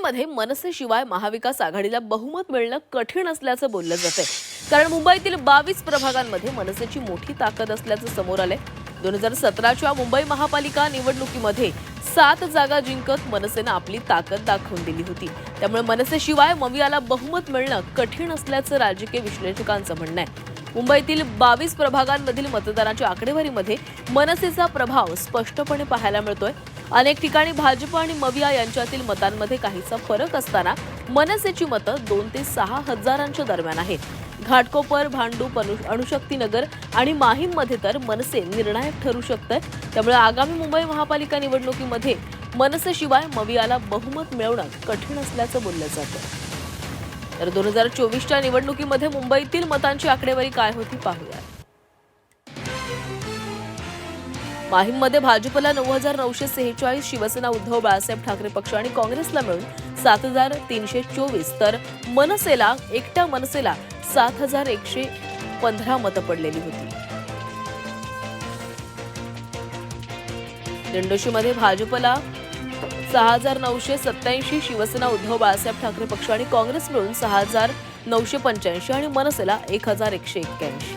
मुंबईमध्ये मनसेशिवाय महाविकास आघाडीला बहुमत मिळणं कठीण असल्याचं बोललं जातंय. कारण मुंबईतील बावीस प्रभागांमध्ये मनसेची मोठी ताकद असल्याचं समोर आलंय. दोन हजार सतराच्या मुंबई महापालिका निवडणुकीमध्ये सात जागा जिंकत मनसेनं आपली ताकद दाखवून दिली होती. त्यामुळे मनसेशिवाय मवियाला बहुमत मिळणं कठीण असल्याचं राजकीय विश्लेषकांचं म्हणणं आहे. मुंबईतील बावीस प्रभागांमधील मतदारांच्या आकडेवारीमध्ये मनसेचा प्रभाव स्पष्टपणे पाहायला मिळतोय. अनेक ठिकाणी भाजप आणि मविया यांच्यातील मतांमध्ये काहीसा फरक असताना मनसेची मतं दोन ते सहा हजारांच्या दरम्यान आहेत. घाटकोपर भांडूप अनु अणुशक्तीनगर आणि माहीममध्ये तर मनसे निर्णायक ठरू शकतंय. त्यामुळे आगामी मुंबई महापालिका निवडणुकीमध्ये मनसेशिवाय मवियाला बहुमत मिळवणं कठीण असल्याचं बोललं जातं. तर दोन हजार चोवीसच्या निवडणुकीमध्ये मुंबईतील मतांची आकडेवारी काय होती पाहू माहीममध्ये भाजपला नऊ हजार नऊशे सेहेचाळीस शिवसेना उद्धव बाळासाहेब ठाकरे पक्ष आणि काँग्रेसला मिळून सात हजार तीनशे चोवीस. तर मनसेला एकट्या मनसेला सात हजार एकशे पंधरा मतं पडलेली होती. दिंडोशीमध्ये भाजपला सहा हजार नऊशे सत्याऐंशी शिवसेना उद्धव बाळासाहेब ठाकरे पक्ष आणि काँग्रेस मिळून सहा हजार नऊशे पंच्याऐंशी आणि मनसेला एक हजार एकशे एक्क्याऐंशी.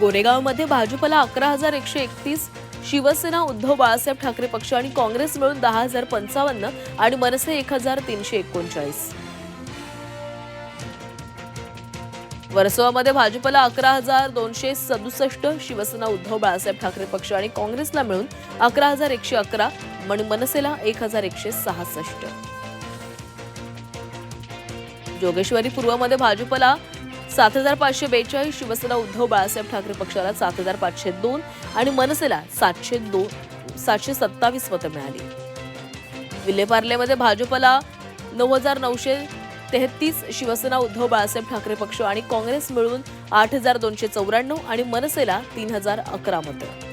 गोरेगावमध्ये भाजपला अकरा हजार एकशे एकतीस शिवसेना उद्धव बाळासाहेब ठाकरे पक्ष आणि काँग्रेस मिळून दहा हजार पंचावन्न आणि मनसे एक हजार तीनशे एकोणचाळीस. वर्सोवामध्ये भाजपला अकरा हजार दोनशे सदुसष्ट शिवसेना उद्धव बाळासाहेब ठाकरे पक्ष आणि काँग्रेसला मिळून अकरा हजार एकशे अकरा आणि मनसेला एक हजार एकशे सहासष्ट. जोगेश्वरी पूर्वमध्ये भाजपला सात हजार पाचशे बेचाळीस शिवसेना उद्धव बाळासाहेब ठाकरे पक्षाला सात हजार पाचशे दोन आणि मनसेला सातशे दोन सातशे सत्तावीस मतं मिळाली. विलेपार्लेमध्ये भाजपला नऊ हजार नऊशे तेहतीस शिवसेना उद्धव बाळासाहेब ठाकरे पक्ष आणि काँग्रेस मिळून आठ हजार दोनशे चौऱ्याण्णव आणि मनसेला तीन हजार अकरा मतं.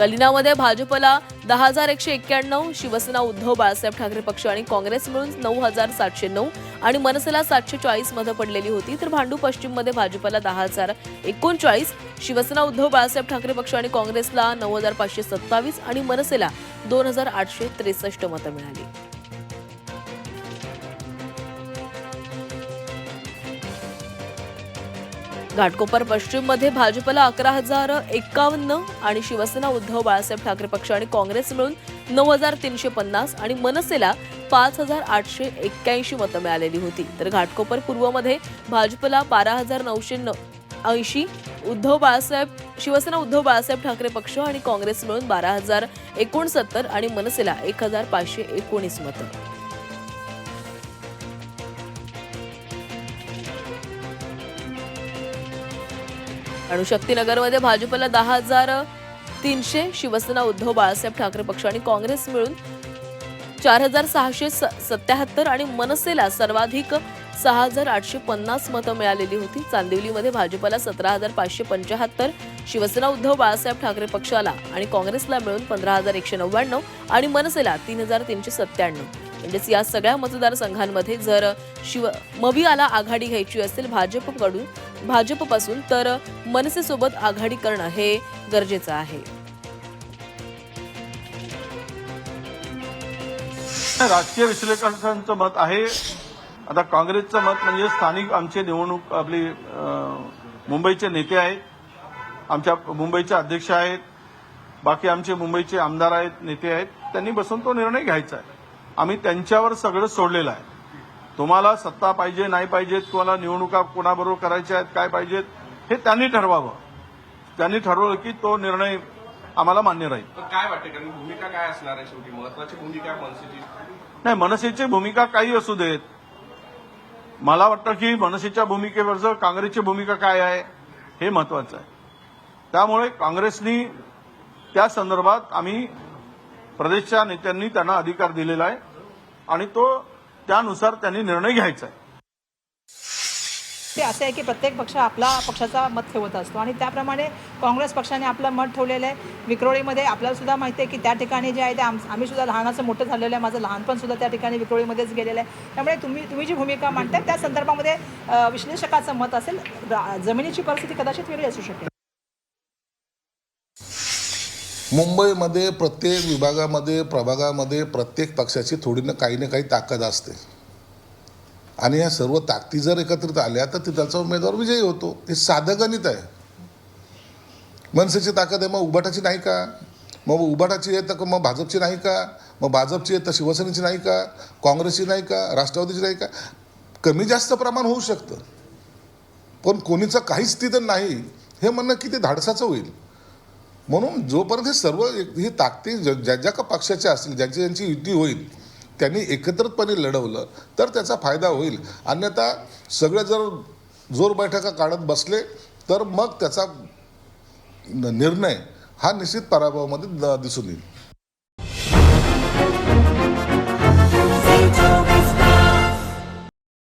कलिनामध्ये भाजपला दहा हजार एकशे एक्क्याण्णव शिवसेना उद्धव बाळासाहेब ठाकरे पक्ष आणि काँग्रेस मिळून नऊ हजार सातशे नऊ आणि मनसेला सातशे चाळीस मतं पडलेली होती. तर भांडू पश्चिममध्ये भाजपला दहा हजार एकोणचाळीस शिवसेना उद्धव बाळासाहेब ठाकरे पक्ष आणि काँग्रेसला नऊ हजार पाचशे सत्तावीस आणि मनसेला दोन हजार आठशे त्रेसष्ट मतं मिळाली. घाटकोपर पश्चिममध्ये भाजपला अकरा हजार एकावन्न आणि शिवसेना उद्धव बाळासाहेब ठाकरे पक्ष आणि काँग्रेस मिळून नऊ हजार तीनशे पन्नास आणि मनसेला पाच हजार आठशे एक्क्याऐंशी मतं मिळालेली होती. तर घाटकोपर पूर्वमध्ये भाजपला बारा हजार नऊशे ऐंशी उद्धव बाळासाहेब शिवसेना उद्धव बाळासाहेब ठाकरे पक्ष आणि काँग्रेस मिळून बारा हजार एकोणसत्तर आणि मनसेला एक हजार पाचशे एकोणीस मतं. आणि शक्तीनगरमध्ये भाजपला दहा हजार तीनशे शिवसेना उद्धव बाळासाहेब ठाकरे पक्ष आणि काँग्रेस मिळून चार हजार सहाशे सत्याहत्तर आणि मनसेला सर्वाधिक सहा हजार आठशे पन्नास मतं मिळालेली होती. चांदिवलीमध्ये भाजपला सतरा हजार पाचशे पंच्याहत्तर शिवसेना उद्धव बाळासाहेब ठाकरे पक्षाला आणि काँग्रेसला मिळून पंधरा हजार एकशे नव्याण्णव आणि मनसेला तीन हजार तीनशे सत्त्याण्णव. म्हणजेच या सगळ्या मतदारसंघांमध्ये जर शिव मवियाला आघाडी घ्यायची असेल भाजपकडून भाजपपासून तर मनसेसोबत आघाडी करणं हे गरजेचं आहे. राजकीय विश्लेषकांचं मत आहे. आता काँग्रेसचं मत म्हणजे स्थानिक आमचे निवडणूक आपली मुंबईचे नेते आहेत. आमच्या मुंबईचे अध्यक्ष आहेत. बाकी आमचे मुंबईचे आमदार आहेत नेते आहेत. त्यांनी बसून तो निर्णय घ्यायचा आहे. आम्ही त्यांच्यावर सगळं सोडलेलं आहे. तुम्हाला सत्ता पाहिजे नाही पाहिजेत तुम्हाला निवडणुका कोणाबरोबर करायच्या आहेत काय पाहिजेत हे त्यांनी ठरवावं. त्यांनी ठरवलं की तो निर्णय आम्हाला मान्य राहील. काय वाटतं कारण भूमिका काय असणार आहे शेवटी? महत्वाची भूमिका मनसेची? नाही मनसेची भूमिका काही असू देत. मला वाटतं की मनसेच्या भूमिकेवरचं काँग्रेसची भूमिका काय आहे हे महत्वाचं आहे. त्यामुळे काँग्रेसनी त्या संदर्भात आम्ही प्रदेशच्या नेत्यांनी त्यांना अधिकार दिलेला आहे आणि तो त्यानुसार त्यांनी निर्णय घ्यायचा आहे. ते असं आहे की प्रत्येक पक्ष आपला पक्षाचा मत ठेवत असतो आणि त्याप्रमाणे काँग्रेस पक्षाने आपलं मत ठेवलेलं आहे. विक्रोळीमध्ये आपल्याला सुद्धा माहिती आहे की त्या ठिकाणी जे आहे ते आम आम्ही सुद्धा लहानाचं मोठं झालेलं आहे. माझं लहानपण सुद्धा त्या ठिकाणी विक्रोळीमध्येच गेलेलं आहे. त्यामुळे तुम्ही तुम्ही जी भूमिका मांडताय त्या संदर्भामध्ये विश्लेषकाचं मत असेल जमिनीची परिस्थिती कदाचित वेगळी असू शकेल. मुंबईमध्ये प्रत्येक विभागामध्ये प्रभागामध्ये प्रत्येक पक्षाची थोडी ना काही ना काही ताकद असते. आणि या सर्व ताकदी जर एकत्रित आल्या तर त्याचा उमेदवार विजयी होतो. हे साधं गणित आहे. मनसेची ताकद आहे मग उबाटाची नाही का? मग उबाटाची आहे तर मग भाजपची नाही का? मग भाजपची आहे तर शिवसेनेची नाही का? काँग्रेसची नाही का? राष्ट्रवादीची नाही का? कमी जास्त प्रमाण होऊ शकतं. पण कोणीचं काहीच तिथं नाही. हे म्हणणं किती धाडसाचं होईल? म्हणून जोपर्यंत हे सर्व एक- ही ताकदी ज्या ज्या का पक्षाच्या असतील ज्यांची ज्यांची युती होईल त्यांनी एकत्रितपणे लढवलं तर त्याचा फायदा होईल. अन्यथा सगळे जर जोर बैठका काढत बसले तर मग त्याचा निर्णय हा निश्चित पराभवामध्ये दिसून येईल.